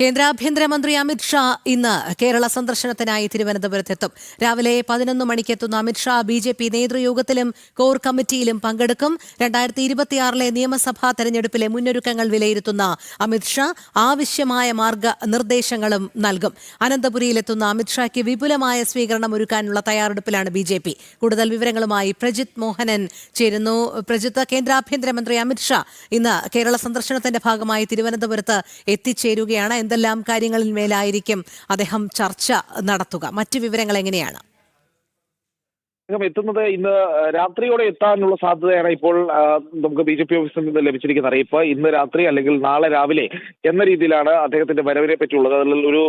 കേന്ദ്ര ആഭ്യന്തരമന്ത്രി അമിത്ഷാ ഇന്ന് കേരള സന്ദർശനത്തിനായി തിരുവനന്തപുരത്തെത്തും. രാവിലെ പതിനൊന്ന് മണിക്കെത്തുന്ന അമിത്ഷാ ബി ജെ പി നേതൃയോഗത്തിലും കോർ കമ്മിറ്റിയിലും പങ്കെടുക്കും. രണ്ടായിരത്തി ഇരുപത്തിയാറിലെ നിയമസഭാ തെരഞ്ഞെടുപ്പിലെ മുന്നൊരുക്കങ്ങൾ വിലയിരുത്തുന്ന അമിത്ഷാ ആവശ്യമായ മാർഗനിർദ്ദേശങ്ങളും നൽകും. അനന്തപുരിയിലെത്തുന്ന അമിത്ഷായ്ക്ക് വിപുലമായ സ്വീകരണം ഒരുക്കാനുള്ള തയ്യാറെടുപ്പിലാണ് ബി ജെ പി. കൂടുതൽ വിവരങ്ങളുമായി പ്രജിത് മോഹനൻ ചേരുന്നു. പ്രജിത്ത് കേന്ദ്ര ആഭ്യന്തരമന്ത്രി അമിത്ഷാ ഇന്ന് കേരള സന്ദർശനത്തിന്റെ ഭാഗമായി തിരുവനന്തപുരത്ത് എത്തിച്ചേരുകയാണ്. എന്തെല്ലാം കാര്യങ്ങളിൽ മേലായിരിക്കും അദ്ദേഹം ചർച്ച നടത്തുക? മറ്റു വിവരങ്ങൾ എങ്ങനെയാണ്? എത്തുന്നത് ഇന്ന് രാത്രിയോടെ എത്താനുള്ള സാധ്യതയാണ് ഇപ്പോൾ നമുക്ക് ബി ജെ പി ഓഫീസിൽ നിന്ന് ലഭിച്ചിരിക്കുന്ന അറിയിപ്പ്. ഇന്ന് രാത്രി അല്ലെങ്കിൽ നാളെ രാവിലെ എന്ന രീതിയിലാണ് അദ്ദേഹത്തിന്റെ വരവിനെ പറ്റിയുള്ളത്. അതിൽ ഒരു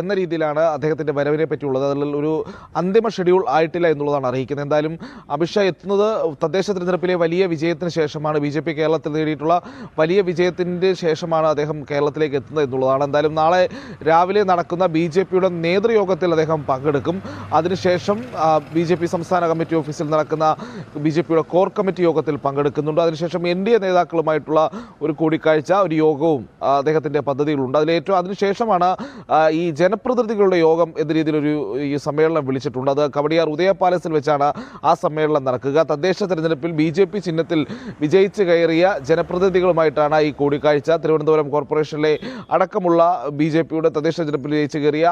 എന്ന രീതിയിലാണ് അദ്ദേഹത്തിന്റെ വരവിനെ പറ്റിയുള്ളത്. അതിൽ ഒരു അന്തിമ ഷെഡ്യൂൾ ആയിട്ടില്ല എന്നുള്ളതാണ് അറിയിക്കുന്നത്. എന്തായാലും അമിത്ഷാ എത്തുന്നത് തദ്ദേശ തെരഞ്ഞെടുപ്പിലെ വലിയ വിജയത്തിന് ശേഷമാണ്. ബി ജെ പി കേരളത്തിൽ നേടിയിട്ടുള്ള വലിയ വിജയത്തിന്റെ ശേഷമാണ് അദ്ദേഹം കേരളത്തിലേക്ക് എത്തുന്നത് എന്നുള്ളതാണ്. എന്തായാലും നാളെ രാവിലെ നടക്കുന്ന ബി ജെ പിയുടെ നേതൃയോഗത്തിൽ അദ്ദേഹം പങ്കെടുക്കും. അതിനുശേഷം ബി ജെ പി സംസ്ഥാന കമ്മിറ്റി ഓഫീസിൽ നടക്കുന്ന ബി ജെ പിയുടെ കോർ കമ്മിറ്റി യോഗത്തിൽ പങ്കെടുക്കുന്നുണ്ട്. അതിനുശേഷം എൻ ഡി എ നേതാക്കളുമായിട്ടുള്ള ഒരു കൂടിക്കാഴ്ച ഒരു യോഗവും അദ്ദേഹത്തിന്റെ പദ്ധതികളുണ്ട് അതിലേറ്റവും അതിനുശേഷമാണ് ഈ ഈ ജനപ്രതിനിധികളുടെ യോഗം എന്ന രീതിയിലൊരു ഈ സമ്മേളനം വിളിച്ചിട്ടുണ്ട്. അത് കവടിയാർ ഉദയ പാലസിൽ വെച്ചാണ് ആ സമ്മേളനം നടക്കുക. തദ്ദേശ തെരഞ്ഞെടുപ്പിൽ ബി ജെ പി ചിഹ്നത്തിൽ വിജയിച്ച് കയറിയ ജനപ്രതിനിധികളുമായിട്ടാണ് ഈ കൂടിക്കാഴ്ച. തിരുവനന്തപുരം കോർപ്പറേഷനിലെ അടക്കമുള്ള ബി ജെ പിയുടെ തദ്ദേശ തെരഞ്ഞെടുപ്പിൽ വിജയിച്ച് കയറിയ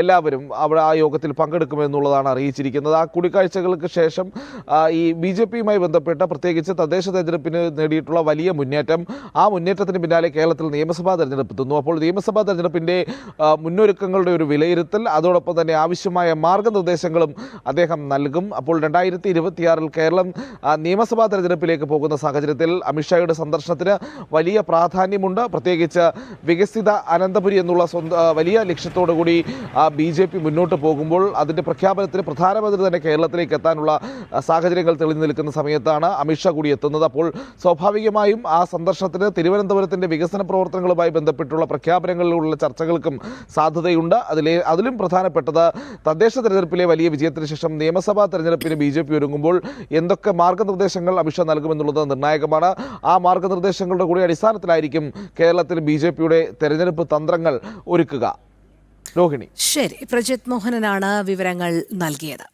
എല്ലാവരും അവിടെ ആ യോഗത്തിൽ പങ്കെടുക്കുമെന്നുള്ളതാണ് അറിയിച്ചിരിക്കുന്നത്. ആ കൂടിക്കാഴ്ചകൾക്ക് ശേഷം ഈ ബി ജെ പിയുമായി ബന്ധപ്പെട്ട പ്രത്യേകിച്ച് തദ്ദേശ തെരഞ്ഞെടുപ്പിന് നേടിയിട്ടുള്ള വലിയ മുന്നേറ്റം. ആ മുന്നേറ്റത്തിന് പിന്നാലെ കേരളത്തിൽ നിയമസഭാ തെരഞ്ഞെടുപ്പ് എത്തുന്നു. അപ്പോൾ നിയമസഭാ തെരഞ്ഞെടുപ്പിന്റെ ആ, മുന്നൊരുക്കങ്ങളുടെ ഒരു വിലയിരുത്തൽ അതോടൊപ്പം തന്നെ ആവശ്യമായ മാർഗനിർദ്ദേശങ്ങളും അദ്ദേഹം നൽകും. അപ്പോൾ രണ്ടായിരത്തി ഇരുപത്തിയാറിൽ കേരളം നിയമസഭാ തെരഞ്ഞെടുപ്പിലേക്ക് പോകുന്ന സാഹചര്യത്തിൽ അമിത്ഷായുടെ സന്ദർശനത്തിന് വലിയ പ്രാധാന്യമുണ്ട്. പ്രത്യേകിച്ച് വികസിത അനന്തപുരി എന്നുള്ള സ്വന്തം വലിയ ലക്ഷ്യത്തോടു കൂടി ബി ജെ പി മുന്നോട്ട് പോകുമ്പോൾ അതിന്റെ പ്രഖ്യാപനത്തിന് പ്രധാനമന്ത്രി തന്നെ കേരളത്തിലേക്ക് എത്താനുള്ള സാഹചര്യങ്ങൾ തെളിഞ്ഞു നിൽക്കുന്ന സമയത്താണ് അമിത്ഷാ കൂടി എത്തുന്നത്. അപ്പോൾ സ്വാഭാവികമായും ആ സന്ദർശനത്തിന് തിരുവനന്തപുരത്തിന്റെ വികസന പ്രവർത്തനങ്ങളുമായി ബന്ധപ്പെട്ടുള്ള പ്രഖ്യാപനങ്ങളിലുള്ള ചർച്ചകൾക്കും സാധ്യതയുണ്ട്. അതിലെ അതിലും പ്രധാനപ്പെട്ടത് തദ്ദേശ തെരഞ്ഞെടുപ്പിലെ വലിയ വിജയത്തിന് ശേഷം നിയമസഭാ തെരഞ്ഞെടുപ്പിന് ബി ജെ പി ഒരുങ്ങുമ്പോൾ എന്തൊക്കെ മാർഗനിർദ്ദേശങ്ങൾ അമിത്ഷാ നൽകുമെന്നുള്ളത് നിർണായകമാണ്. ആ മാർഗനിർദ്ദേശങ്ങളുടെ കൂടി അടിസ്ഥാനത്തിലായിരിക്കും കേരളത്തിൽ ബി ജെ പിയുടെ തെരഞ്ഞെടുപ്പ് തന്ത്രങ്ങൾ ഒരുക്കുക. രോഹിണി. ശരി പ്രജിത് മോഹനനാണ് വിവരങ്ങൾ നൽകിയത്.